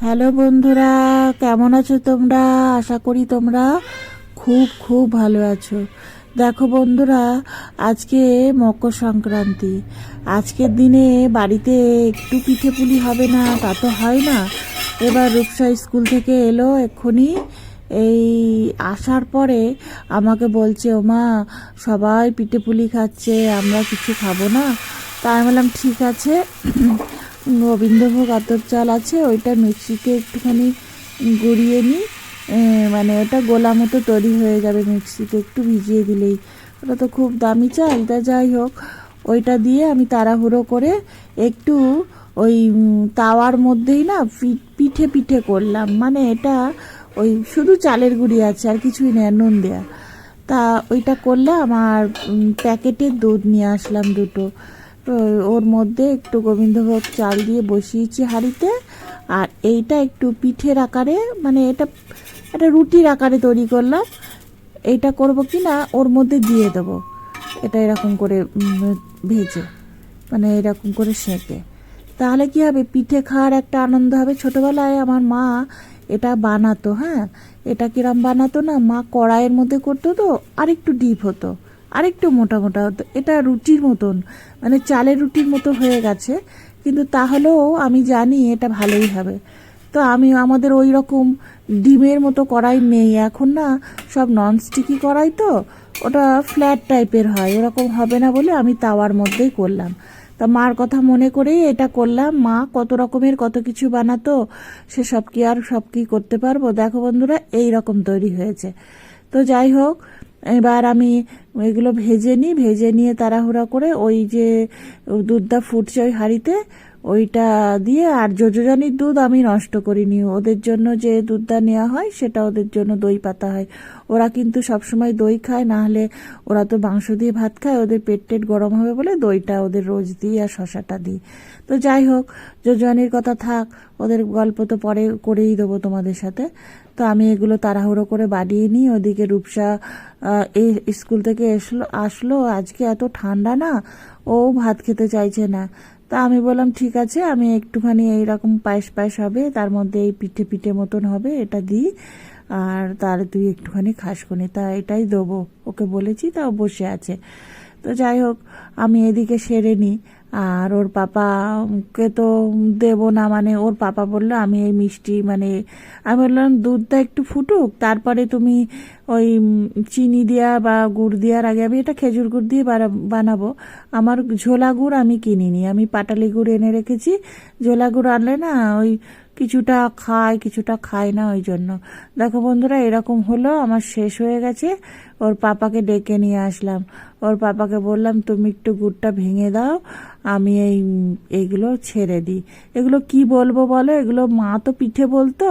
Hello বন্ধুরা, কেমন আছো তোমরা? আশা করি তোমরা খুব খুব ভালো আছো। দেখো বন্ধুরা, আজকে মকর সংক্রান্তি। আজকের দিনে বাড়িতে একটু পিঠে পুলি হবে না, তা তো হয় না। এবার রূপসা স্কুল থেকে এলো এক্ষুনি। এই আসার পরে আমাকে বলছে, ওমা, সবাই পিঠে পুলি খাচ্ছে, আমরা কিছু খাব না। তা আমি বললাম, ঠিক আছে। গোবিন্দভোগ আতর চাল আছে, ওইটা মিক্সিতে একটুখানি গুঁড়িয়ে নিই। মানে ওটা গোলা মতো তৈরি হয়ে যাবে মিক্সিতে, একটু ভিজিয়ে দিলেই। ওটা তো খুব দামি চাল, তা যাই হোক, ওইটা দিয়ে আমি তাড়াহুড়ো করে একটু ওই তাওয়ার মধ্যেই না পিঠে পিঠে করলাম। মানে এটা ওই শুধু চালের গুঁড়ি আছে, আর কিছুই নেই নুন দেয়া। তা ওইটা করলাম, আর প্যাকেটের দুধ নিয়ে আসলাম দুটো। ওর মধ্যে একটু গোবিন্দভোগ চাল দিয়ে বসিয়েছি হাঁড়িতে। আর এইটা একটু পিঠের আকারে মানে এটা একটা রুটির আকারে তৈরি করলাম। এইটা করব কি না, ওর মধ্যে দিয়ে দেবো। এটা এরকম করে ভেজে মানে এরকম করে সেঁকে। তাহলে কি হবে, পিঠে খাওয়ার একটা আনন্দ হবে। ছোটবেলায় আমার মা এটা বানাতো হ্যাঁ? এটা কিরম বানাতো না, মা কড়াইয়ের মধ্যে করতো তো আর একটু ডিপ হতো। আরেকটু মোটা মোটা হতো এটা রুটির মতন মানে চালের রুটির মতো হয়ে গেছে, কিন্তু তাহলেও আমি জানি এটা ভালোই হবে। তো আমি, আমাদের ওই রকম ডিমের মতো কড়াই নেই এখন না, সব ননস্টিকি কড়াই তো, ওটা ফ্ল্যাট টাইপের হয়, ওরকম হবে না বলে আমি তাওয়ার মধ্যেই করলাম। তা মার কথা মনে করেই এটা করলাম, মা কত রকমের কত কিছু বানাতো, সে সব কি আর সব কি করতে পারব? দেখো বন্ধুরা, এই রকম তৈরি হয়েছে। তো যাই হোক এবার আমি এগুলো ভেজে নিই, ভেজে নিয়ে তাড়াহুড়া করে ওই যে দুধটা ফুটছে ওই হাঁড়িতে ওইটা দিয়ে আর যোজনীর দুধ আমি নষ্ট করিনি। ওদের জন্য যে দুধটা নেওয়া হয়, সেটা ওদের জন্য দই পাতা হয়। ওরা কিন্তু সবসময় দই খায়, না হলে ওরা তো মাংস দিয়ে ভাত খায়, ওদের পেট টেট গরম হবে বলে দইটা ওদের রোজ দিই আর শশাটা দিই। তো যাই হোক যোজনীর কথা থাক, ওদের গল্প তো পরে করেই দেবো তোমাদের সাথে। তো আমি এগুলো তাড়াহুড়ো করে বাড়িয়ে নিই, ওদিকে রূপসা এই স্কুল থেকে এসলো, আসলো। আজকে এত ঠান্ডা না, ও ভাত খেতে চাইছে না। তা আমি বললাম, ঠিক আছে, আমি একটুখানি এইরকম পায়েস পায়েস হবে, তার মধ্যে এই পিঠে পিঠে মতন হবে, এটা দিই। আর তার তুই একটুখানি খাস তা এটাই দেবো, ওকে বলেছি, তা বসে আছে। তো যাই হোক, আমি এদিকে সেরে নিই আর ওর পাপাকে তো দেব না মানে ওর পাপা বলল, আমি এই মিষ্টি মানে আমি বললাম, দুধটা একটু ফুটুক, তারপরে তুমি ওই চিনি দেওয়া বা গুড় দেওয়ার আগে, আমি এটা খেজুর গুড় দিয়ে বানা- বানাবো। আমার ঝোলা গুড় আমি কিনিনি, আমি পাটালি গুড় এনে রেখেছি। ঝোলা গুড় আনলে না, ওই কিছুটা খায় কিছুটা খায় না ওই জন্য। দেখো বন্ধুরা, এরকম হলো, আমার শেষ হয়ে গেছে। ওর পাপাকে ডেকে নিয়ে আসলাম। ওর পাপাকে বললাম, তুমি একটু গুড়টা ভেঙে দাও, আমি এই, এগুলো ছেড়ে দিই। এগুলো কি বলব বলো? এগুলো মা তো পিঠে বলতো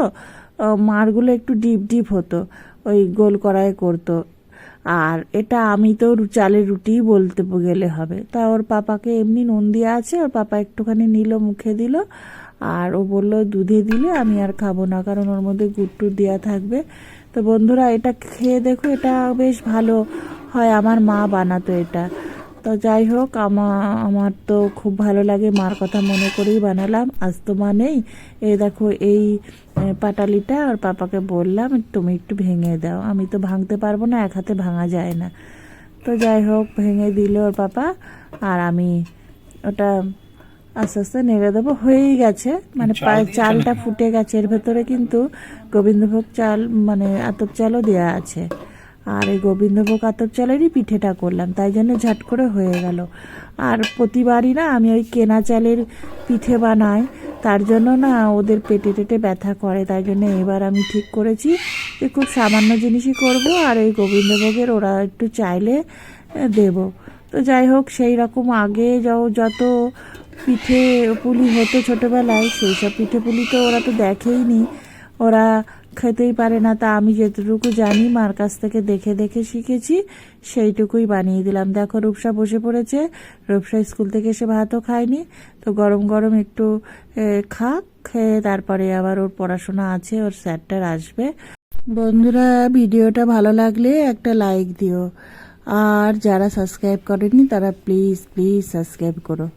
মারগুলো একটু ডিপ ডিপ হতো, ওই গোল কড়াই করতো। আর এটা আমি তো চালের রুটিই বলতে গেলে হবে। তা ওর পাপাকে এমনি নুন দিয়ে আছে, ওর পাপা একটুখানি নিল, মুখে দিল। আর ও বলল, দুধে দিলে আমি আর খাব না, কারণ ওর মধ্যে গুড় টুড় দেওয়া থাকবে। তো বন্ধুরা, এটা খেয়ে দেখো, এটা বেশ ভালো হয়, আমার মা বানাতো এটা। তো যাই হোক, আমা, আমার তো খুব ভালো লাগে, মার কথা মনে করেই বানালাম, আজ তো মা নেই। এই দেখো, এই পাটালিটা আর পাপাকে বললাম, তুমি একটু ভেঙে দাও, আমি তো ভাঙতে পারব না, এক হাতে ভাঙা যায় না। তো যাই হোক, ভেঙে দিল ওর পাপা, আর আমি ওটা আস্তে আস্তে নেড়ে দেবো। হয়েই গেছে। মানে চালটা ফুটে গেছে। এর ভেতরে কিন্তু গোবিন্দভোগ চাল মানে আতপ চালও দেওয়া আছে। আর এই গোবিন্দভোগ আতপ চালেরই পিঠেটা করলাম। তাই জন্য ঝাট করে হয়ে গেল। আর প্রতিবারই না আমি ওই কেনা চালের পিঠে বানাই। তার জন্য না ওদের পেটে টেটে ব্যথা করে। তাই জন্য এবার আমি ঠিক করেছি যে খুব সামান্য জিনিসই করব। আর এই গোবিন্দভোগের ওরা একটু চাইলে দেব। তো যাই হোক সেই রকম আগে যাও যত পিঠে পুলি হতো ছোটবেলায় সেই সব পিঠে পুলি তো ওরা তো দেখেইনি। ওরা খেতেই পারে না, তা আমি যেটুকু জানি, মার কাছ থেকে দেখে দেখে শিখেছি, সেইটুকুই বানিয়ে দিলাম। দেখো, রূপসা বসে পড়েছে, রূপসা স্কুল থেকে এসে ভাতও খায়নি, তো গরম গরম একটু খাক, খেয়ে তারপরে আবার ওর পড়াশোনা আছে, ওর স্যারটার আসবে। বন্ধুরা, ভিডিওটা ভালো লাগলে একটা লাইক দিও। আর যারা সাবস্ক্রাইব করেনি তারা প্লিজ প্লিজ সাবস্ক্রাইব করো।